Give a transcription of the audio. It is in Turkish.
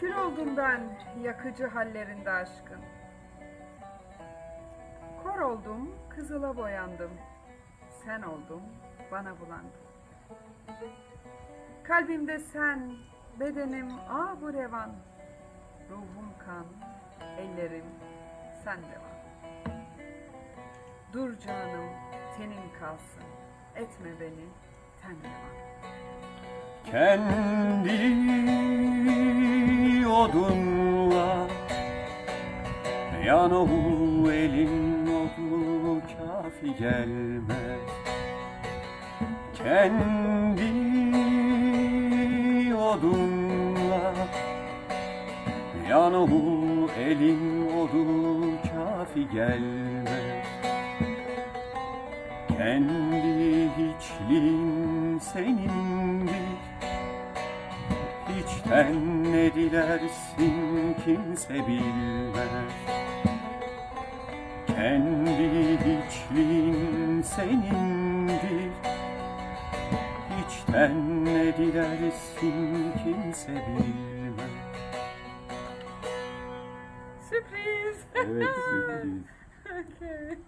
Kül oldum ben yakıcı hallerinde aşkın. Kor oldum, kızıla boyandım. Sen oldum, bana bulandım. Kalbimde sen, bedenim ah bu revan. Ruhum kan, ellerim sen devam. Dur canım, tenin kalsın. Etme beni, ten revan. Kendi odunla Yanavu elin odu kafi gelmez Kendi odunla Yanavu elin odu kafi gelmez Kendi hiçliğin senindir Hiçten ne dilersin kimse bilmez Kendi hiçliğin senindir Hiçten ne dilersin kimse bilmez Sürpriz. Evet sürpriz. Okay.